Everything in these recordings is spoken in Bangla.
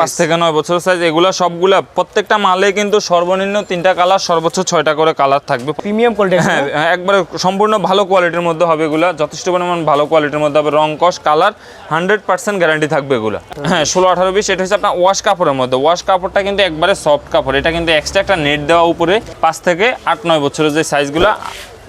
পাঁচ থেকে নয় বছর সাইজ এগুলা সবগুলা প্রত্যেকটা মালে কিন্তু সর্বনিম্ন তিনটা কালার সর্বোচ্চ ছয়টা করে কালার থাকবে। প্রিমিয়াম কোয়ালিটি হ্যাঁ একবারে সম্পূর্ণ ভালো কোয়ালিটির মধ্যে হবে এগুলা যথেষ্ট পরিমাণ ভালো কোয়ালিটির মধ্যে হবে রং কস কালার হান্ড্রেড পার্সেন্ট গ্যারান্টি থাকবে এগুলা। হ্যাঁ ষোলো আঠারো বিশ এটা হচ্ছে আপনার ওয়াশ কাপড়ের মধ্যে। ওয়াশ কাপড়টা কিন্তু একবারে সফট কাপড় এটা কিন্তু এক্সট্রা একটা নেট দেওয়া উপরে পাঁচ থেকে আট নয় বছরের যে সাইজগুলা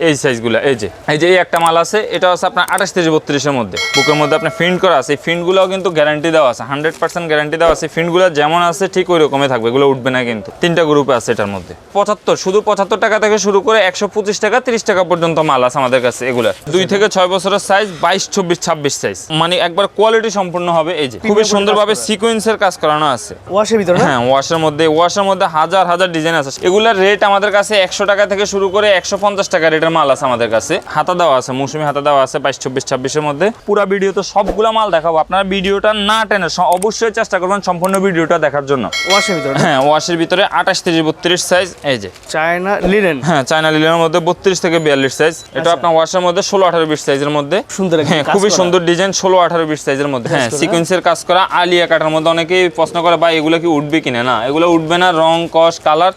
এই সাইজগুলো এই যে। এই যে এই একটা মাল আছে এটা হচ্ছে আপনার আঠাশ থেকে বত্রিশের মধ্যে। বুকের মধ্যে আপনার ফিন্ট করা আছে এই ফিন্টগুলোও কিন্তু গ্যারান্টি দেওয়া আছে হান্ড্রেড পার্সেন্ট গ্যারান্টি দেওয়া আছে। ফিন্টগুলো যেমন আছে ঠিক ওই রকমই থাকবে এগুলো উঠবে না কিন্তু। তিনটা গ্রুপে আছে এটার মধ্যে। পঁচাত্তর শুধু পঁচাত্তর টাকা থেকে শুরু করে একশো পঁচিশ টাকা তিরিশ টাকা পর্যন্ত মাল আছে আমাদের কাছে এগুলো। দুই থেকে ছয় বছরের সাইজ বাইশ চব্বিশ ছাব্বিশ সাইজ মানে একবার কোয়ালিটি সম্পূর্ণ হবে এই যে। খুবই সুন্দরভাবে সিকোয়েন্সের কাজ করানো আছে। ওয়াশের ভিতরে হ্যাঁ ওয়াশের মধ্যে ওয়াশের মধ্যে হাজার হাজার ডিজাইন আছে। এগুলোর রেট আমাদের কাছে একশো টাকা থেকে শুরু করে একশো পঞ্চাশ টাকা রেটের মাল আছে আমাদের কাছে। হাতা দেওয়া আছে মৌসুমি হাতা দেওয়া আছে বাইশ চব্বিশ ছাব্বিশের মধ্যে। পুরো ভিডিও তো সবগুলো মাল দেখাবো। আপনারা ভিডিওটা না টেনে অবশ্যই চেষ্টা করবেন সম্পূর্ণ ভিডিওটা দেখার জন্য। ওয়াশের ভিতরে হ্যাঁ ওয়াশের ভিতরে আঠাশ থেকে বত্রিশ সাইজ এই যে। China linen? হ্যাঁ চায়না লিলের মধ্যে বত্রিশ থেকে বিয়াল্লিশ সাইজ এটা আপনার ওয়াশের মধ্যে ষোলো আঠারো বিশ সাইজের মধ্যে। সুন্দর হ্যাঁ খুবই সুন্দর ডিজাইন ষোলো আঠারো বিশ সাইজের মধ্যে। হ্যাঁ। সিকোয়েন্সের কাজ করা আলিয়া কাটার মধ্যে অনেকেই প্রশ্ন করে বা এগুলো কি উঠবে কিনা? না এগুলো উঠবে না রং কস কালার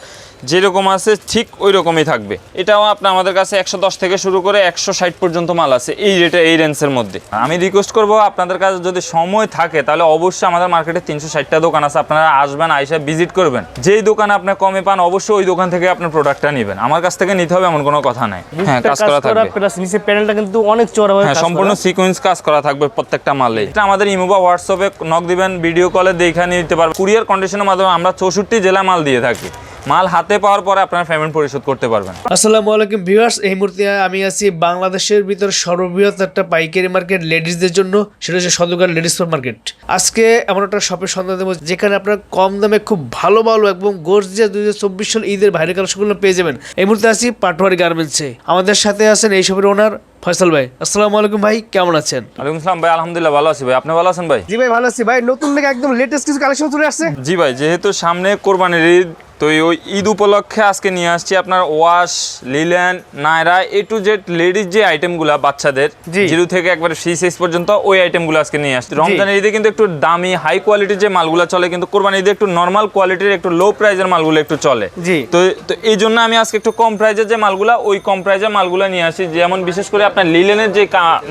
যেরকম আছে ঠিক ওই রকমই থাকবে। এটাও আপনার আমাদের কাছে একশো দশ থেকে শুরু করে একশো ষাট পর্যন্ত মাল আছে এই রেটে এই রেঞ্জের মধ্যে। আমি রিকোয়েস্ট করব আপনাদের কাছে যদি সময় থাকে তাহলে অবশ্যই আমাদের মার্কেটে তিনশো ষাটটা দোকান আছে। আপনারা আসবেন আইসা ভিজিট করবেন। যেই দোকানে আপনি কমে পান অবশ্যই ওই দোকান থেকে আপনার প্রোডাক্টটা নেবেন। আমার কাছ থেকে নিতে হবে এমন কোনো কথা নাই। হ্যাঁ কাজ করা থাকবে। নিচে প্যানেলটা কিন্তু অনেক ভাবে হ্যাঁ সম্পূর্ণ। সিকোয়েন্স কাজ করা থাকবে প্রত্যেকটা মালে এটা আমাদের ইমো বা হোয়াটসঅ্যাপে নক দিবেন ভিডিও কলে দেখে নিতে পারবেন। কুরিয়ার কন্ডিশনের মাধ্যমে আমরা চৌষট্টি জেলা মাল দিয়ে থাকি। মাল হাতে পাওয়ার পরে আপনারা পেমেন্ট পরিশোধ করতে পারবেন। আসসালামু আলাইকুম ভিউয়ার্স এই মুহূর্তে আমি আছি বাংলাদেশের ভিতর সর্ববৃহৎ একটা পাইকারি মার্কেট লেডিসদের জন্য সেটা হচ্ছে সদকার লেডিস মার্কেট আজকে এমন একটা শপের সন্ধান দেবো যেখানে আপনারা কম দামে খুব ভালো ভালো এবং গর্জিয়া দুই হাজার চব্বিশ সাল ঈদের বাইরে কালেকশনগুলো পেয়ে যাবেন। এই মুহূর্তে আছি পাটোয়ারি গার্মেন্টসে আমাদের সাথে আছেন এই শপের ওনার ফয়সাল ভাই। আসসালামু আলাইকুম ভাই কেমন আছেন? ওয়ালাইকুম আসসালাম ভাই আলহামদুলিল্লাহ ভালো আছি ভাই। আপনি ভালো আছেন ভাই? জি ভাই ভালো আছি ভাই। নতুন লেগে একদম লেটেস্ট কিছু কালেকশন চলে আসছে? জি ভাই যেহেতু সামনে কোরবানির ঈদ তো এই ওই ঈদ উপলক্ষে আজকে নিয়ে আসছি আপনার wash linen Naira A to Z ladies যে আইটেমগুলো বাচ্চাদের। জিরো থেকে একবারে ফ্রি সাইজ পর্যন্ত ওই আইটেমগুলো আজকে নিয়ে আসছি। রমজানের ঈদে কিন্তু একটু দামি হাই কোয়ালিটির যে মালগুলো চলে কিন্তু কোরবানির ঈদে একটু নর্মাল কোয়ালিটির একটু লো প্রাইজের মালগুলো একটু চলে। তো তো এই জন্য আমি আজকে একটু কম প্রাইজের যে মালগুলা ওই কম প্রাইজের মালগুলো নিয়ে আসি যেমন বিশেষ করে আপনার লিলেনের যে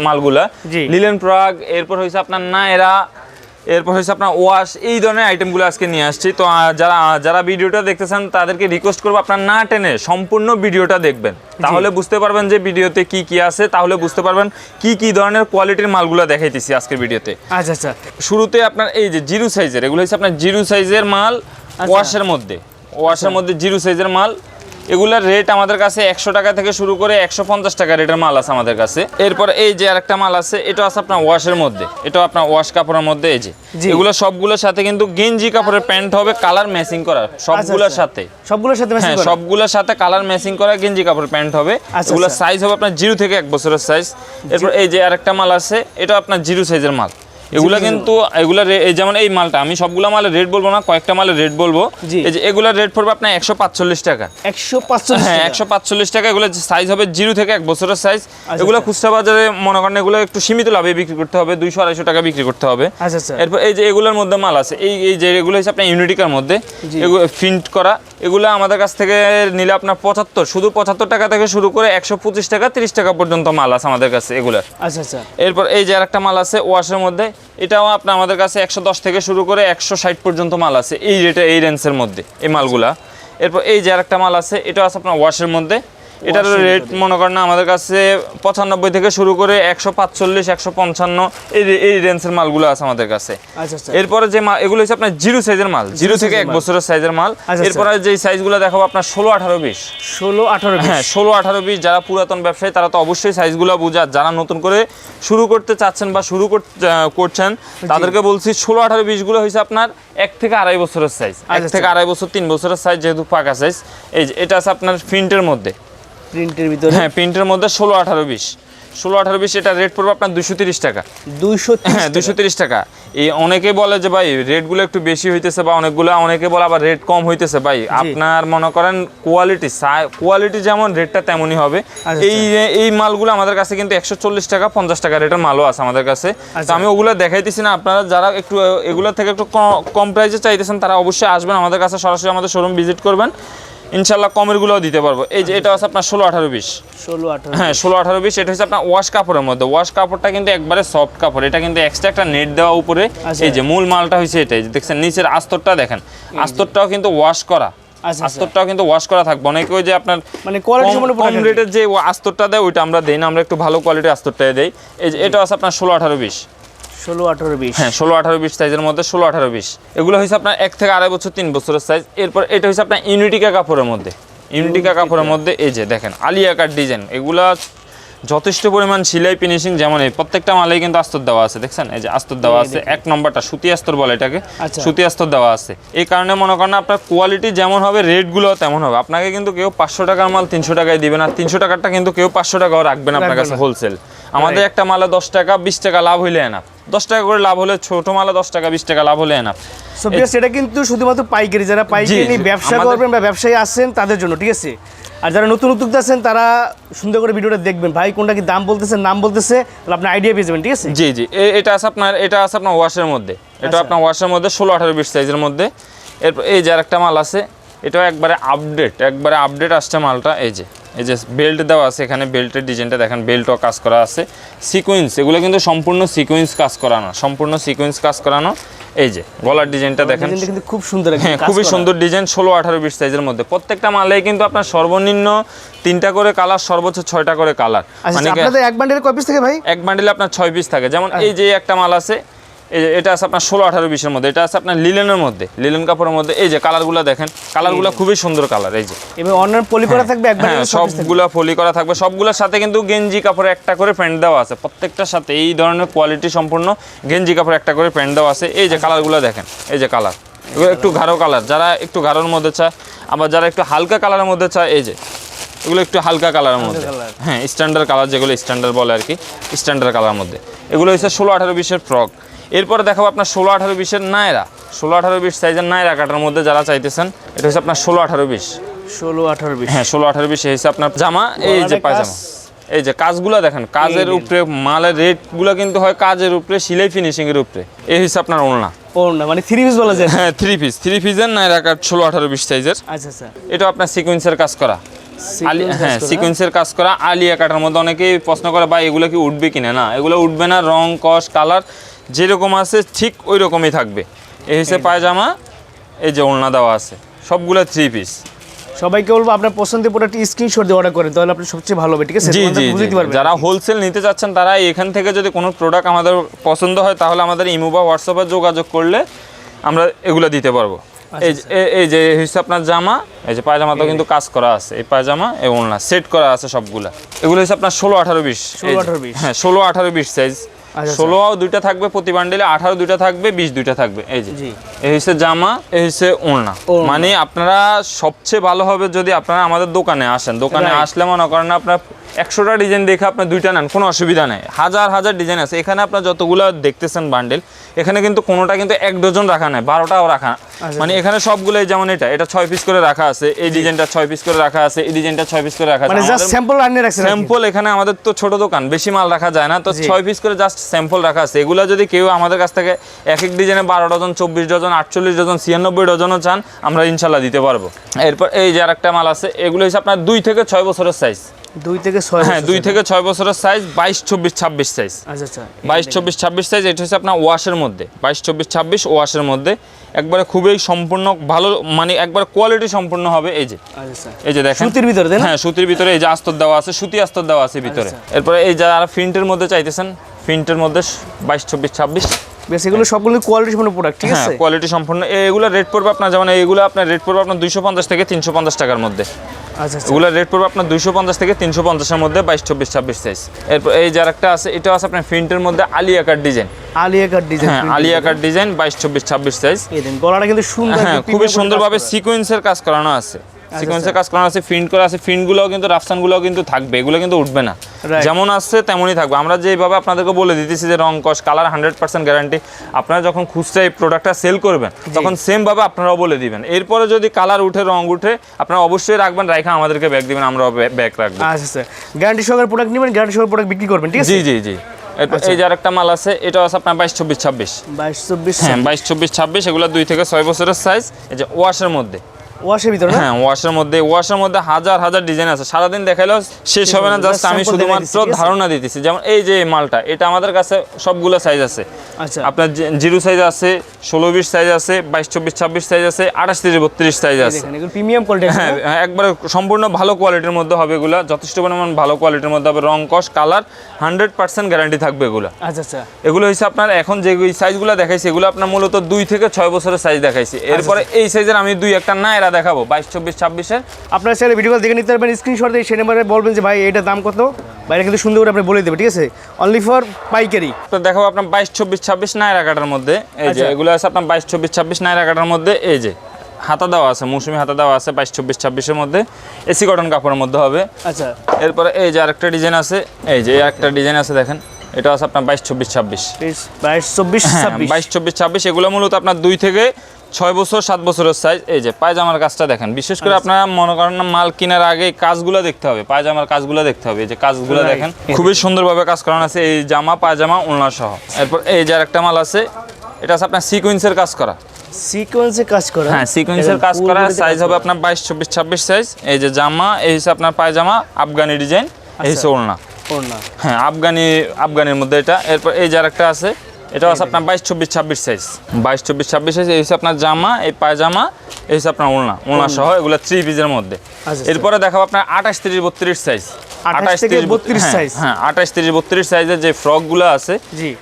মালগুলা লিলেন প্রাগ এরপর হয়েছে আপনার নায়রা এরপর হচ্ছে আপনার ওয়াশ এই ধরনের আইটেমগুলো আজকে নিয়ে আসছি। তো যারা যারা ভিডিওটা দেখতেছেন তাদেরকে রিকোয়েস্ট করব আপনার না টেনে সম্পূর্ণ ভিডিওটা দেখবেন। তাহলে বুঝতে পারবেন যে ভিডিওতে কি কি আছে তাহলে বুঝতে পারবেন কি কি ধরনের কোয়ালিটির মালগুলো দেখাইতেছি আজকের ভিডিওতে। আচ্ছা আচ্ছা। শুরুতে আপনার এই যে জিরো সাইজের এগুলো হচ্ছে আপনার জিরো সাইজের মাল ওয়াশের মধ্যে। ওয়াশের মধ্যে জিরো সাইজের মাল এগুলার রেট আমাদের কাছে একশো টাকা থেকে শুরু করে একশো পঞ্চাশ টাকা রেটের মাল আছে আমাদের কাছে। এরপর এই যে আরেকটা মাল আছে এটা আছে আপনার ওয়াশের মধ্যে। এটা আপনার ওয়াশ কাপড়ের মধ্যে এই যে। এগুলো সবগুলোর সাথে কিন্তু গেঞ্জি কাপড়ের প্যান্ট হবে কালার ম্যাচিং করা সবগুলোর আচ্ছা। সাথে। সবগুলোর সাথে হ্যাঁ সবগুলোর সাথে কালার ম্যাচিং করা গেঞ্জি কাপড়ের প্যান্ট হবে। আচ্ছা, এগুলো আচ্ছা। সাইজ হবে আপনার জিরো থেকে এক বছরের সাইজ এরপর এই যে আরেকটা মাল আছে এটা আপনার জিরো সাইজের মাল। এগুলা কিন্তু এগুলা যেমন এই মালটা আমি সবগুলা মালের রেট বলব না কয়েকটা মালের রেট বলব। এই যে এগুলার রেট পড়বে আপনার একশো পাঁচচল্লিশ টাকা একশো হ্যাঁ। একশো পাঁচচল্লিশ টাকা এগুলো সাইজ হবে জিরো থেকে এক বছরের সাইজ এগুলো আচ্ছা। খুচরা বাজারে মনে করেন এগুলো একটু সীমিত লাভে বিক্রি করতে হবে দুইশো আড়াইশো টাকা বিক্রি করতে হবে আচ্ছা আচ্ছা এরপর এই যে এগুলোর মধ্যে মাল আছে এই এই যে এগুলো হচ্ছে আপনার ইউনিটিকার মধ্যে। এগুলো প্রিন্ট করা এগুলো আমাদের কাছ থেকে নিলে আপনার পঁচাত্তর শুধু পঁচাত্তর টাকা থেকে শুরু করে একশো পঁচিশ টাকা তিরিশ টাকা পর্যন্ত মাল আছে আমাদের কাছে এগুলো। আচ্ছা আচ্ছা। এরপর এই যে আর একটা মাল আছে ওয়াশের মধ্যে এটাও আপনার আমাদের কাছে একশো দশ থেকে শুরু করে একশো ষাট পর্যন্ত মাল আছে এই রেটে এই রেঞ্জের মধ্যে এই মালগুলা। এরপর এই যে আর একটা মাল আছে এটাও আছে আপনার ওয়াশের মধ্যে। এটার রেট মনে করেন না আমাদের কাছে পঁচানব্বই থেকে শুরু করে একশো পাঁচচল্লিশ একশো পঞ্চান্ন এই এই রেঞ্জের মালগুলো আছে আমাদের কাছে। আচ্ছা আচ্ছা। এরপরে যে মাল এগুলো হচ্ছে আপনার জিরো সাইজের মাল জিরো থেকে এক বছরের সাইজের মাল। আচ্ছা। এরপরে যে সাইজগুলো দেখাবো আপনার ষোলো আঠারো বিশ। ষোলো আঠারো হ্যাঁ ষোলো আঠারো বিশ যারা পুরাতন ব্যবসায়ী তারা তো অবশ্যই সাইজগুলো বোঝা যারা নতুন করে শুরু করতে চাচ্ছেন বা শুরু কর- করছেন তাদেরকে বলছি ষোলো আঠারো বিশগুলো হয়েছে আপনার এক থেকে আড়াই বছরের সাইজ এক থেকে আড়াই বছর তিন বছরের সাইজ যেহেতু পাকা সাইজ এই যে এটা আছে আপনার প্রিন্টের মধ্যে। প্রিন্টের ভিতরে? হ্যাঁ প্রিন্টের মধ্যে ষোলো আঠারো বিশ। ষোলো আঠারো বিশ এটা রেট পড়বে আপনার দুশো তিরিশ টাকা। দুইশো হ্যাঁ দুশো তিরিশ টাকা। এই অনেকে বলে যে ভাই রেটগুলো একটু বেশি হইতেছে বা অনেকগুলো অনেকে বলে আবার রেট কম হইতেছে। ভাই আপনার মনে করেন কোয়ালিটি কোয়ালিটি যেমন রেটটা তেমনই হবে। আচ্ছা, এই এই মালগুলো আমাদের কাছে কিন্তু একশো চল্লিশ টাকা পঞ্চাশ টাকা রেটের মালও আছে আমাদের কাছে। তো আচ্ছা। আমি ওগুলো দেখাইতেছি না। আপনারা যারা একটু এগুলো থেকে একটু কম প্রাইসে চাইতেছেন তারা অবশ্যই আসবেন আমাদের কাছে। সরাসরি আমাদের শোরুম ভিজিট করবেন। ইনশাল্লাহ কমের কমেরগুলোও দিতে পারব। এই যে এটা আছে আপনার ষোলো আঠারো বিশ। ষোলো আঠারো হ্যাঁ ষোলো আঠারো বিশ এটা হচ্ছে আপনার ওয়াশ কাপড়ের মধ্যে। ওয়াশ কাপড়টা কিন্তু একবারে সফট কাপড়। এটা কিন্তু এক্সট্রা একটা নেট দেওয়া উপরে। আচ্ছা। এই যে মূল মালটা হয়েছে এটাই। যে দেখছেন নিচের আস্তরটা দেখেন। আস্তরটাও কিন্তু ওয়াশ করা। আচ্ছা। আস্তরটাও কিন্তু ওয়াশ করা থাকবে। অনেকে ওই যে আপনার মানে কম-। রেটের যে আস্তরটা দেয় ওইটা আমরা দেই না। আমরা একটু ভালো কোয়ালিটির আস্তরটাই দেই। এই যে এটা আছে আপনার ষোলো আঠারো বিশ। ষোলো আঠারো বিশ। হ্যাঁ ষোলো আঠারো বিশ সাইজের মধ্যে ষোলো আঠারো বিশ। এগুলো হয়েছে আপনার এক থেকে আড়াই বছর তিন বছরের সাইজ এরপর এটা হচ্ছে আপনার ইউনিটিকা কাপড়ের মধ্যে। ইউনিটিকা কাপড়ের মধ্যে এই যে দেখেন আলিয়া কাট ডিজাইন এগুলা যথেষ্ট পরিমাণ সিলাই ফিনিশিং যেমন এই প্রত্যেকটা মালেই কিন্তু আস্তর দেওয়া আছে দেখছেন? এই যে আস্তর দেওয়া আছে এক নম্বরটা সুতি আস্তর বলে এটাকে। আচ্ছা। সুতি আস্তর দেওয়া আছে। এই কারণে মনে করেন আপনার কোয়ালিটি যেমন হবে রেটগুলো তেমন হবে। আপনাকে কিন্তু কেউ পাঁচশো টাকার মাল তিনশো টাকায় দিবে না। তিনশো টাকারটা কিন্তু কেউ পাঁচশো টাকাও রাখবে না আপনার কাছে হোলসেল আমাদের একটা মালে দশ টাকা বিশ টাকা লাভ হইলে না। দশ টাকা করে লাভ হলে ছোট মালে দশ টাকা বিশ টাকা লাভ হলে না। সো বিয়াস এটা কিন্তু শুধুমাত্র পাইকারি যারা পাইকারি ব্যবসা করবেন বা ব্যবসায়ী আসছেন তাদের জন্য ঠিক আছে? আর যারা নতুন উদ্যোক্তা আছেন তারা সুন্দর করে ভিডিওটা দেখবেন। ভাই কোনটা কি দাম বলতেছে নাম বলতেছে তাহলে আপনি আইডিয়া পেয়ে যাবেন ঠিক আছে? জি জি এটা আছে আপনার এটা আছে আপনার ওয়াশের মধ্যে। এটা আচ্ছা। আপনার ওয়াশের মধ্যে ষোলো আঠারো বিশ সাইজের মধ্যে। এরপর এই যে আরেকটা মাল আছে এটাও একবারে আপডেট একবারে আপডেট আসছে মালটা এই যে। এই যে বেল্ট দেওয়া আছে এখানে বেল্টের ডিজাইনটা দেখেন বেল্টও কাজ করা আছে। সিকোয়েন্স এগুলো কিন্তু সম্পূর্ণ সিকোয়েন্স কাজ করানো সম্পূর্ণ সিকোয়েন্স কাজ করানো। এই যে গলার ডিজাইনটা দেখেন। কিন্তু খুব সুন্দর হ্যাঁ খুবই সুন্দর ডিজাইন ষোলো আঠারো বিশ সাইজের মধ্যে। প্রত্যেকটা মালেই কিন্তু আপনার সর্বনিম্ন তিনটা করে কালার সর্বোচ্চ ছয়টা করে কালার আচ্ছা মানে আচ্ছা, আপনাদের এক বান্ডেলের কয় পিস থেকে ভাই? এক বান্ডিলে আপনার ছয় পিস থাকে। যেমন এই যে একটা মাল আছে এই যে এটা আছে আপনার ষোলো আঠারো বিশের মধ্যে এটা আছে আপনার লিলেনের মধ্যে লিলেন কাপড়ের মধ্যে। এই যে কালারগুলো দেখেন কালারগুলো খুবই সুন্দর কালার এই যে। এবার অনলাইন পলি করা থাকবে হ্যাঁ সবগুলা ফলি করা থাকবে। সবগুলোর সাথে কিন্তু গেঞ্জি কাপড়ে একটা করে প্যান্ট দেওয়া আছে। প্রত্যেকটার সাথে এই ধরনের কোয়ালিটি সম্পূর্ণ গেঞ্জি কাপড় একটা করে প্যান্ট দেওয়া আছে। এই যে কালারগুলো দেখেন এই যে কালার। এগুলো একটু গাঢ় কালার। যারা একটু গাঢ়র মধ্যে চায় আবার যারা একটু হালকা কালারের মধ্যে চায় এই যে এগুলো একটু হালকা কালারের মধ্যে। হ্যাঁ স্ট্যান্ডার্ড কালার যেগুলো স্ট্যান্ডার্ড বলে আর কি স্ট্যান্ডার্ড কালারের মধ্যে। এগুলো হচ্ছে ষোলো আঠারো বিশের ফ্রক এরপরে দেখাবো আপনার ষোলো আঠারো বিশের নায়রা। ষোলো আঠারো বিশ সাইজের নায়রা কাটার মধ্যে যারা চাইতেছেন এটা হচ্ছে আপনার ষোলো আঠারো বিশ। ষোলো আঠারো বিশ। হ্যাঁ ষোলো আঠারো বিশ হচ্ছে আপনার জামা এই যে পায়জামা। এই যে কাজগুলো দেখেন কাজের উপরে মালের রেটগুলো কিন্তু হয় কাজের উপরে সিলাই ফিনিশিং এর উপরে। এই হচ্ছে আপনার ওলনা ও না মানে থ্রি পিস বলা যায়। হ্যাঁ থ্রি পিস থ্রি পিসের নাইরা কাট ষোলো আঠারো বিশ সাইজের আচ্ছা আচ্ছা। এটা আপনার সিকোয়েন্সের কাজ করা। হ্যাঁ সিকোয়েন্সের কাজ করা। আলিয়া কাটার মধ্যে অনেকেই প্রশ্ন করে বা এগুলো কি উঠবে কিনা না? এগুলো উঠবে না রং কস কালার যেরকম আছে ঠিক ওই রকমই থাকবে। এই হচ্ছে পায়জামা এই যে ওলনা দেওয়া আছে। সবগুলো থ্রি পিস সবাইকে বলব আপনার পছন্দের প্রোডাক্ট স্ক্রিনশট দিয়ে অর্ডার করেন তাহলে আপনি সবচেয়ে ভালো হবে ঠিক আছে? জি পারবেন যারা হোলসেল নিতে চাচ্ছেন তারা এখান থেকে যদি কোনো প্রোডাক্ট আমাদের পছন্দ হয় তাহলে আমাদের ইমো বা হোয়াটসঅ্যাপে যোগাযোগ করলে আমরা এগুলো দিতে পারব। এই যে- এ- এই যে হচ্ছে আপনার জামা এই যে পায়জামাতেও কিন্তু কাজ করা আছে। এই পায়জামা এবং না সেট করা আছে সবগুলা। এগুলো হচ্ছে আপনার ষোলো আঠারো বিশ 16, 18, 20 হ্যাঁ ষোলো আঠারো বিশ সাইজ আচ্ছা। ষোলো দুইটা থাকবে প্রতি বান্ডেলে আঠারো দুইটা থাকবে বিশ দুইটা থাকবে। এই যে এই হচ্ছে জামা এই হচ্ছে ওড়না। ওড়না। মানে আপনারা সবচেয়ে ভালো হবে যদি আপনারা আমাদের দোকানে আসেন। দোকানে আসলে মনে করেন আপনার একশোটা ডিজাইন দেখে আপনার দুইটা নেন কোনো অসুবিধা নেই। হাজার হাজার ডিজাইন আছে। এখানে আপনার যতগুলো দেখতেছেন বান্ডেল এখানে কিন্তু কোনোটা কিন্তু এক ডজন রাখা নাই বারোটাও রাখা আচ্ছা। মানে এখানে সবগুলোই যেমন এটা এটা ছয় পিস করে রাখা আছে এই ডিজাইনটা ছয় পিস করে রাখা আছে এই ডিজাইনটা ছয় পিস করে রাখা আছে। মানে জাস্ট স্যাম্পল আনিয়ে রাখছেন স্যাম্পল এখানে আমাদের তো ছোট দোকান বেশি মাল রাখা যায় না তো ছয় পিস করে জাস্ট স্যাম্পল রাখা আছে। এগুলো যদি কেউ আমাদের কাছ থেকে এক এক ডিজাইনে বারো ডজন চব্বিশ ডজন আটচল্লিশ ডজন ছিয়ানব্বই ডজনও চান আমরা ইনশাল্লাহ দিতে পারব। এরপর এই যে আরেকটা মাল আছে এগুলো হচ্ছে আপনার দুই থেকে ছয় বছরের সাইজ দুই থেকে ছয় হ্যাঁ দুই থেকে ছয় বছরের সাইজ বাইশ চব্বিশ ছাব্বিশ সাইজ আচ্ছা আচ্ছা বাইশ চব্বিশ ছাব্বিশ সাইজ এটা হচ্ছে আপনার ওয়াশের মধ্যে। বাইশ চব্বিশ ছাব্বিশ ওয়াশের মধ্যে। একবারে খুবই সম্পূর্ণ ভালো মানে একবার কোয়ালিটি সম্পূর্ণ হবে এই যে। আচ্ছা এই যে দেখেন। সুতির ভিতরে হ্যাঁ সুতির ভিতরে এই যে আস্তর দেওয়া আছে সুতি আস্তর দেওয়া আছে ভিতরে। এরপরে এই যারা প্রিন্টের মধ্যে চাইতেছেন প্রিন্টের মধ্যে বাইশ চব্বিশ ছাব্বিশ। বেশ এগুলো সবগুলো কোয়ালিটি সম্পন্ন প্রোডাক্ট ঠিক হ্যাঁ আছে? কোয়ালিটি সম্পূর্ণ এগুলো রেট পড়বে আপনার যেমন এইগুলো আপনার রেট পড়বে আপনার দুইশো পঞ্চাশ থেকে তিনশো পঞ্চাশ টাকার মধ্যে। আচ্ছা আচ্ছা। এগুলো রেট পড়বে আপনার দুইশো পঞ্চাশ থেকে তিনশো পঞ্চাশের মধ্যে বাইশ চব্বিশ ছাব্বিশ সাইজ এরপর এই যার একটা আছে এটাও আছে আপনার প্রিন্টের মধ্যে Alia cut design Alia cut design হ্যাঁ আলিয়া কাট ডিজাইন বাইশ চব্বিশ ছাব্বিশ সাইজ গলাটা কিন্তু সুন্দর হ্যাঁ খুবই সুন্দরভাবে সিকোয়েন্সের কাজ করানো আছে। সিকোয়েন্সের কাজ করানো আছে প্রিন্ট করা আছে প্রিন্টগুলোও কিন্তু রাফসানগুলোও কিন্তু থাকবে এগুলো কিন্তু উঠবে না। যেমন আসছে তেমনই থাকবে। আমরা যেভাবে আপনাদেরকে বলে দিতেছি যে রং কস কালার হান্ড্রেড পার্সেন্ট গ্যারান্টি আপনারা যখন খুচরা এই প্রোডাক্টটা সেল করবেন তখন সেমভাবে আপনারাও বলে দিবেন। এরপরে যদি কালার উঠে রং উঠে আপনারা অবশ্যই রাখবেন রাইখা আমাদেরকে ব্যাগ দিবেন আমরাও ব্যাগ রাখব। আচ্ছা স্যার গ্যারান্টি সহকারে প্রোডাক্ট নেবেন গ্যারান্টি সহকারে প্রোডাক্ট বিক্রি করবেন ঠিক আছে? জি জি জি। এই যে আরেকটা মাল আছে এটা আছে আপনার বাইশ চব্বিশ ছাব্বিশ। বাইশ চব্বিশ হ্যাঁ বাইশ চব্বিশ ছাব্বিশ এগুলো দুই থেকে ছয় বছরের সাইজ এই যে ওয়াশের মধ্যে। ওয়াশের ভিতরে না? হ্যাঁ ওয়াশের মধ্যে ওয়াশের মধ্যে হাজার হাজার ডিজাইন আছে। সারাদিন দেখাইলেও শেষ হবে না জাস্ট আমি শুধুমাত্র? ধারণা দিতেছি। যেমন এই যে মালটা এটা আমাদের কাছে সবগুলো সাইজ আছে। আচ্ছা। আপনার জিরো সাইজ আছে ষোলো বিশ সাইজ আছে বাইশ চব্বিশ ছাব্বিশ সাইজ আছে আঠাশ তিরিশ বত্রিশ সাইজ আছে। প্রিমিয়াম কোয়ালিটি হ্যাঁ হ্যাঁ, একবারে সম্পূর্ণ ভালো কোয়ালিটির মধ্যে হবে এগুলা যথেষ্ট পরিমাণ ভালো কোয়ালিটির মধ্যে হবে রং কস কালার হান্ড্রেড পার্সেন্ট গ্যারান্টি থাকবে এগুলা। আচ্ছা আচ্ছা। এগুলো হচ্ছে আপনার এখন যে সাইজগুলো দেখাইছি এগুলো আপনার মূলত দুই থেকে ছয় বছরের সাইজ দেখাইছি। এরপরে এই সাইজের আমি দুই একটা নায়রা দেখাবো বাইশ চব্বিশ ছাব্বিশের আপনারা চাইলে ভিডিও দেখে নিতে পারবেন। স্ক্রিনশট দিয়ে সেই নাম্বারে বলবেন যে ভাই এটা দাম কত? বাইরে কিন্তু সুন্দর করে আপনি বলে দেবে ঠিক আছে? অনলি ফর পাইকারি। তো দেখাবো আপনার বাইশ চব্বিশ ছাব্বিশ নায়রা কাটার মধ্যে। এই যে আচ্ছা। এগুলো আছে আপনার বাইশ চব্বিশ ছাব্বিশ নায়রা কাটার মধ্যে। এই যে হাতা দেওয়া আছে মৌসুমি হাতা দেওয়া আছে বাইশ চব্বিশ ছাব্বিশের মধ্যে। এসি কটন কাপড়ের মধ্যে হবে। আচ্ছা। এরপরে এই যে আরেকটা ডিজাইন আছে। এই যে একটা ডিজাইন আছে দেখেন। এটা আছে আপনার বাইশ চব্বিশ ছাব্বিশ। বাইশ চব্বিশ হ্যাঁ বাইশ চব্বিশ ছাব্বিশ এগুলো মূলত আপনার দুই থেকে ছয় বছর সাত বছরের সাইজ এই যে পায়জামার কাজটা দেখেন। বিশেষ করে আপনারা মনে করেন না মাল কেনার আগে কাজগুলো দেখতে হবে পায়জামার কাজগুলো দেখতে হবে। এই যে কাজগুলো দেখেন খুবই সুন্দরভাবে কাজ করানো আছে এই জামা পায়জামা ওলনা সহ। এরপর এই যে আরেকটা মাল আছে এটা আছে আপনার সিকুয়েন্সের কাজ করা। সিকোয়েন্সে কাজ করা। হ্যাঁ সিকুয়েন্সের কাজ করা সাইজ হবে আপনার বাইশ চব্বিশ ছাব্বিশ সাইজ এই যে জামা এই হচ্ছে আপনার পায়জামা আফগানি ডিজাইন এই হচ্ছে ওলনা ওড়না। হ্যাঁ আফগানি আফগানির মধ্যে এটা। এরপর এই যে আরেকটা আছে এটা আছে আপনার বাইশ চব্বিশ ছাব্বিশ সাইজ বাইশ চব্বিশ ছাব্বিশ সাইজ এই হচ্ছে আপনার জামা এই পায়জামা এই হচ্ছে আপনার ওলনা ওলনা সহ এগুলো থ্রি পিসের মধ্যে। আচ্ছা, এরপরে দেখাবো আপনার আঠাশ তিরিশ বত্রিশ সাইজ 28 থেকে 32 size। হ্যাঁ আঠাশ তিরিশ বত্রিশ সাইজের যে ফ্রকগুলো আছে।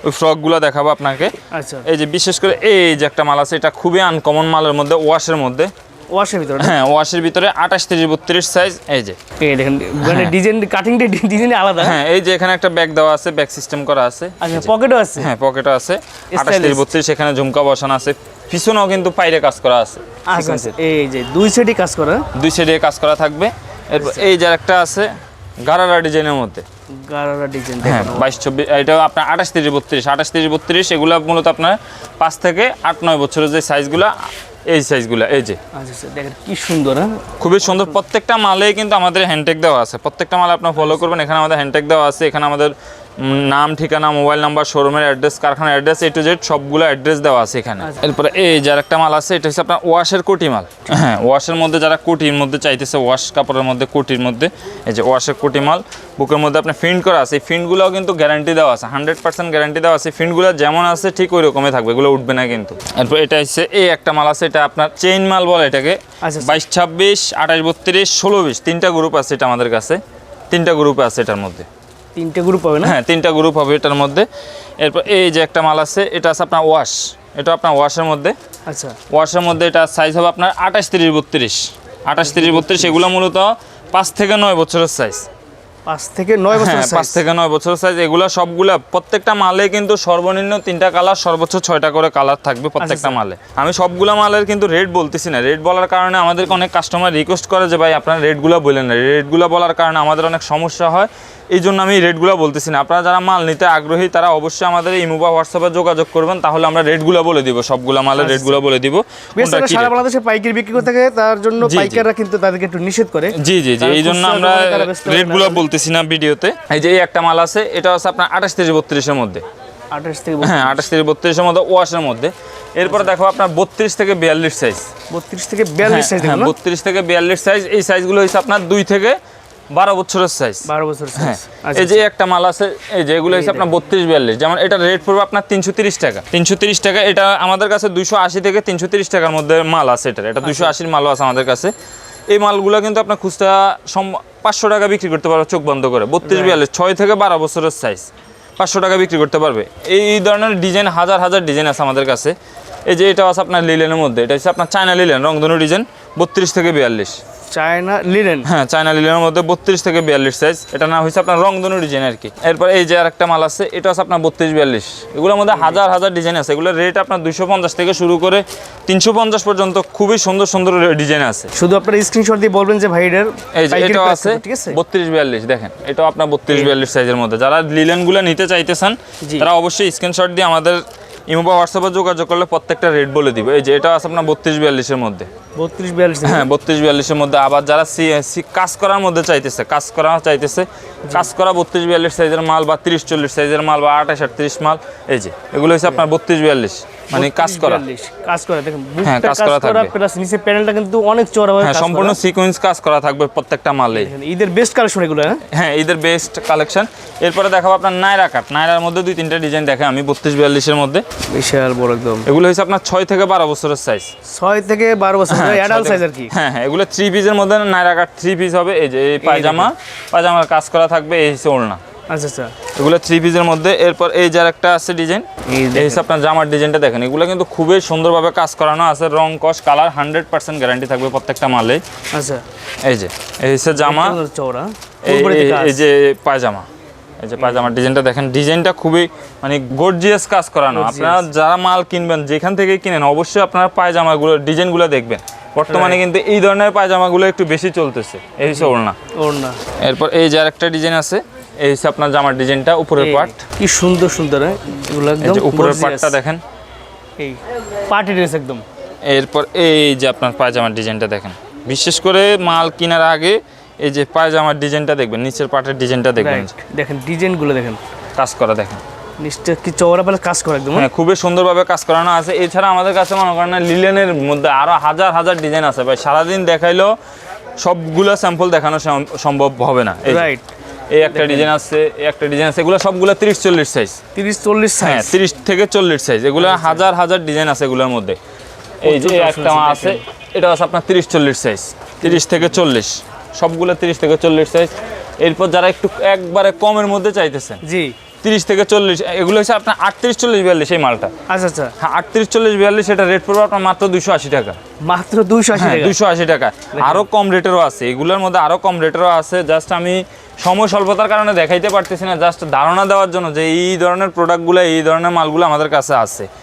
ওই ফ্রকগুলো দেখাবো আপনাকে। আচ্ছা। এই যে বিশেষ করে এই যে একটা মাল আছে এটা খুবই আনকমন মালের মধ্যে ওয়াশের মধ্যে। ওয়াশের ভিতরে হ্যাঁ ওয়াশের ভিতরে আঠাশ তিরিশ বত্রিশ সাইজ এই যে। এই দেখেন মানে ডিজাইন কাটিংটা ডিজাইন আলাদা। হ্যাঁ এই যে এখানে একটা ব্যাগ দেওয়া আছে ব্যাগ সিস্টেম করা আছে। আচ্ছা পকেটও আছে? হ্যাঁ পকেটও আছে। আঠাশ। তিরিশ বত্রিশ সেখানে ঝুমকা বসানো আছে। পিছনেও কিন্তু পাইরে কাজ করা আছে। আচ্ছা আচ্ছা, এই যে দুই সাইডে কাজ করা। দুই সাইডে কাজ করা থাকবে। এরপর এই যে একটা আছে গারারা ডিজাইনের মধ্যে। গারারা ডিজাইন হ্যাঁ বাইশ চব্বিশ এটা আপনার আঠাশ তিরিশ বত্রিশ। আঠাশ তিরিশ বত্রিশ এগুলো মূলত আপনার পাঁচ থেকে আট নয় বছরের যে সাইজগুলো এই সাইজগুলো এই যে। আচ্ছা আচ্ছা দেখেন কি সুন্দর হ্যাঁ? খুবই সুন্দর। প্রত্যেকটা মালেই কিন্তু আমাদের হ্যান্ডটেক দেওয়া আছে। প্রত্যেকটা মাল আপনার ফলো করবেন। এখানে আমাদের হ্যান্ডটেক দেওয়া আছে। এখানে আমাদের নাম ঠিকানা মোবাইল নাম্বার শোরুমের অ্যাড্রেস কারখানার অ্যাড্রেস এ টু জেড সবগুলো অ্যাড্রেস দেওয়া আছে এখানে। এরপরে এই যার একটা মাল আছে এটা হচ্ছে আপনার ওয়াশের কোটি মাল। হ্যাঁ ওয়াশের মধ্যে যারা কোটির মধ্যে চাইতেছে ওয়াশ কাপড়ের মধ্যে কোটির মধ্যে এই যে ওয়াশের কোটি মাল বুকের মধ্যে আপনার ফিন্ট করা আছে এই ফিন্টগুলোও কিন্তু গ্যারান্টি দেওয়া আছে হান্ড্রেড পার্সেন্ট গ্যারান্টি দেওয়া আছে ফিন্টগুলো যেমন আছে ঠিক ওই রকমই থাকবে এগুলো উঠবে না কিন্তু। এরপর এটা হচ্ছে এই একটা মাল আছে এটা আপনার চেইন মাল বলে এটাকে। আচ্ছা। বাইশ ছাব্বিশ আঠাশ বত্রিশ ষোলো বিশ তিনটা গ্রুপ আছে এটা আমাদের কাছে তিনটা গ্রুপে আছে এটার মধ্যে। তিনটে গ্রুপ হবে না? হ্যাঁ তিনটা গ্রুপ হবে এটার মধ্যে। এরপর এই যে একটা মাল আছে এটা আছে আপনার ওয়াশ এটা আপনার ওয়াশের মধ্যে। আচ্ছা। ওয়াশের মধ্যে এটা সাইজ হবে আপনার আঠাশ তিরিশ বত্রিশ। আঠাশ তিরিশ বত্রিশ এগুলো মূলত পাঁচ থেকে নয় বছরের সাইজ পাঁচ থেকে নয় বছর হ্যাঁ পাঁচ থেকে নয় বছরের সাইজ এগুলো সবগুলা প্রত্যেকটা মালে কিন্তু সর্বনিম্ন তিনটা কালার সর্বোচ্চ ছয়টা করে কালার থাকবে প্রত্যেকটা মালে। আমি সবগুলা মালের কিন্তু রেট বলতেছি না। রেট বলার কারণে আমাদেরকে অনেক কাস্টমার রিকোয়েস্ট করে যে ভাই আপনার রেটগুলো বললেন না। রেটগুলো বলার কারণে আমাদের অনেক সমস্যা হয়। এই জন্য আমি রেটগুলো বলতেছি না। আপনারা যারা মাল নিতে আগ্রহী তারা অবশ্যই আমাদের ইমো বা হোয়াটসঅ্যাপে যোগাযোগ করবেন তাহলে আমরা রেটগুলো বলে দিব সবগুলা মালের রেটগুলো বলে দিব। সারা বাংলাদেশে পাইকারি বিক্রি করতে থাকে তার জন্য। পাইকাররা কিন্তু তাদেরকে একটু নিষেধ করে। জি জি জি এই জন্য আমরা হয়। রেটগুলো বলতেছি না ভিডিওতে। এই যে এই একটা মাল আছে এটা হচ্ছে আপনার আঠাশ থেকে বত্রিশের মধ্যে। আঠাশ থেকে হ্যাঁ আঠাশ থেকে বত্রিশের মধ্যে ওয়াশের মধ্যে। এরপর দেখো আপনার বত্রিশ থেকে বিয়াল্লিশ সাইজ বত্রিশ থেকে বিয়াল্লিশ সাইজ বত্রিশ থেকে বিয়াল্লিশ সাইজ এই সাইজগুলো হচ্ছে আপনার দুই থেকে বারো বছরের সাইজ বারো বছর হ্যাঁ। সাইজ আচ্ছা এই যে একটা মাল আছে এই যে এগুলো হচ্ছে আপনার বত্রিশ বিয়াল্লিশ। যেমন এটা রেট পড়বে আপনার তিনশো তিরিশ টাকা। তিনশো তিরিশ টাকা এটা আমাদের কাছে দুইশো আশি থেকে তিনশো তিরিশ টাকার মধ্যে মাল আছে এটার। এটা দুইশো আশির মালও আছে আমাদের কাছে। এই মালগুলো কিন্তু আপনার খুচরা সম পাঁচশো টাকা বিক্রি করতে পারবে চোখ বন্ধ করে। বত্রিশ বিয়াল্লিশ ছয় থেকে বারো বছরের সাইজ পাঁচশো টাকা বিক্রি করতে পারবে। এই ধরনের ডিজাইন হাজার হাজার ডিজাইন আছে আমাদের কাছে। এই যে এটা আছে আপনার লিলেনের মধ্যে। এটা হচ্ছে আপনার চায়না লিলেন রংধনু ডিজাইন বত্রিশ থেকে বিয়াল্লিশ। China linen? হ্যাঁ চায়না লিলের মধ্যে বত্রিশ থেকে বিয়াল্লিশ সাইজ এটা না হয়েছে আপনার রংধনু ডিজাইন আর কি। এরপর এই যে আরেকটা মাল আছে এটা আছে আপনার বত্রিশ বিয়াল্লিশ। এগুলোর মধ্যে হাজার হাজার ডিজাইন আছে। এগুলোর রেট আপনার দুইশো পঞ্চাশ থেকে শুরু করে তিনশো পঞ্চাশ পর্যন্ত খুবই সুন্দর সুন্দর ডিজাইন আছে। শুধু আপনার স্ক্রিনশট দিয়ে বলবেন যে ভাই এটার এই যে এটাও আছে বত্রিশ বিয়াল্লিশ দেখেন। এটাও আপনার বত্রিশ বিয়াল্লিশ সাইজের মধ্যে। যারা লিলেনগুলো নিতে চাইতেছেন তারা অবশ্যই স্ক্রিনশট দিয়ে আমাদের ইমো বা হোয়াটসঅ্যাপে যোগাযোগ করলে প্রত্যেকটা রেট বলে দিব। এই যে এটা আছে আপনার বত্রিশ বিয়াল্লিশের মধ্যে। বত্রিশ বিয়াল্লিশ হ্যাঁ বত্রিশ বিয়াল্লিশের মধ্যে। আবার যারা সি সি- কাজ করার মধ্যে চাইতেছে কাজ করা চাইতেছে কাজ করা বত্রিশ বিয়াল্লিশ সাইজের মাল বা তিরিশ চল্লিশ সাইজের মাল বা আঠাশ আটত্রিশ মাল এই যে এগুলো হচ্ছে আপনার বত্রিশ বিয়াল্লিশ। মানে কাজ করা। কাজ করা। দেখেন হ্যাঁ, কাজ করা থাকবে। প্লাস নিচে প্যানেলটা কিন্তু অনেক চওড়া ভাবে হ্যাঁ সম্পূর্ণ। সিকোয়েন্স কাজ করা থাকবে প্রত্যেকটা দেখেন, ঈদের বেস্ট কালেকশন এগুলো হ্যাঁ? হ্যাঁ এদের বেস্ট কালেকশন এরপরে দেখাবো আপনার নায়রা কাট নায়রার মধ্যে দুই তিনটা ডিজাইন দেখে আমি বত্রিশ বিয়াল্লিশের মধ্যে। বিশাল বড় একদম। এগুলো হচ্ছে আপনার ছয় থেকে বারো বছরের সাইজ ছয় থেকে বারো বছর অ্যাডাল্ট সাইজ আর কি। হ্যাঁ হ্যাঁ এগুলো থ্রি পিসের মধ্যে নায়রা কাট থ্রি পিস হবে। এই যে এই পায়জামা পায়জামার কাজ করা থাকবে এই হচ্ছে ওড়না। আচ্ছা আচ্ছা। এগুলো থ্রি পিসের মধ্যে এরপর এই যার একটা আছে ডিজাইন এই আপনার জামার ডিজাইনটা দেখেন। এগুলো কিন্তু খুবই সুন্দরভাবে কাজ করানো আছে রং কস কালার হান্ড্রেড পার্সেন্ট গ্যারান্টি থাকবে প্রত্যেকটা মালে আচ্ছা। এই যে এই হচ্ছে জামা কাজ। এই যে পায়জামা। এই যে পায়জামার ডিজাইনটা দেখেন ডিজাইনটা খুবই মানে গর্জিয়াস কাজ করানো। আপনারা যারা মাল কিনবেন যেখান থেকে কিনেন অবশ্যই আপনারা পায়জামাগুলো ডিজাইনগুলো দেখবেন। বর্তমানে কিন্তু এই ধরনের পায়জামাগুলো একটু বেশি চলতেছে। এই হচ্ছে ওড়না। ওর না এরপর এই যে আরেকটা ডিজাইন আছে এই হচ্ছে আপনার জামার ডিজাইনটা উপরের পার্ট কি সুন্দর সুন্দর হ্যাঁ? এগুলো একদম উপরের পার্টটা দেখেন। এই পার্টি ড্রেস একদম। এরপর এই যে আপনার পায়জামার ডিজাইনটা দেখেন। বিশেষ করে মাল কেনার আগে এই যে পায়জামার ডিজাইনটা দেখবেন নিচের পাটের ডিজাইনটা দেখবেন। দেখেন ডিজাইনগুলো দেখেন। কাজ করা দেখেন। নিচটা কি চওড়া পেলে কাজ করা একদম হ্যাঁ? হ্যাঁ খুবই সুন্দরভাবে কাজ করানো আছে। এছাড়া আমাদের কাছে মনে করেন লিলেনের মধ্যে আরও হাজার হাজার ডিজাইন আছে। ভাই সারাদিন দেখাইলেও সবগুলো স্যাম্পল দেখানো সম্ভব হবে না। রাইট এই একটা ডিজাইন আছে এই একটা ডিজাইন আছে। এগুলো সবগুলো তিরিশ চল্লিশ সাইজ তিরিশ চল্লিশ হ্যাঁ সাইজ তিরিশ থেকে চল্লিশ সাইজ এগুলো হাজার হাজার ডিজাইন আছে এগুলোর মধ্যে। এই যে একটা আছে এটা আছে আপনার তিরিশ চল্লিশ সাইজ তিরিশ থেকে চল্লিশ। সবগুলো তিরিশ থেকে চল্লিশ সাইজ এরপর যারা একটু একবারে কমের মধ্যে চাইতেছেন জি। তিরিশ থেকে চল্লিশ এগুলো হচ্ছে আপনার আটত্রিশ চল্লিশ বিয়াল্লিশ এই মালটা। আচ্ছা আচ্ছা। হ্যাঁ আটত্রিশ চল্লিশ বিয়াল্লিশ এটা রেট পড়বে আপনার মাত্র দুশো আশি টাকা। মাত্র দুশো আশি হ্যাঁ দুশো আশি টাকা। আরও কম রেটেরও আছে এগুলোর মধ্যে আরও কম রেটেরও আছে। জাস্ট আমি সময় স্বল্পতার কারণে দেখাইতে পারতেছি না জাস্ট ধারণা দেওয়ার জন্য যে এই ধরনের প্রোডাক্টগুলো এই ধরনের মালগুলো আমাদের কাছে আছে।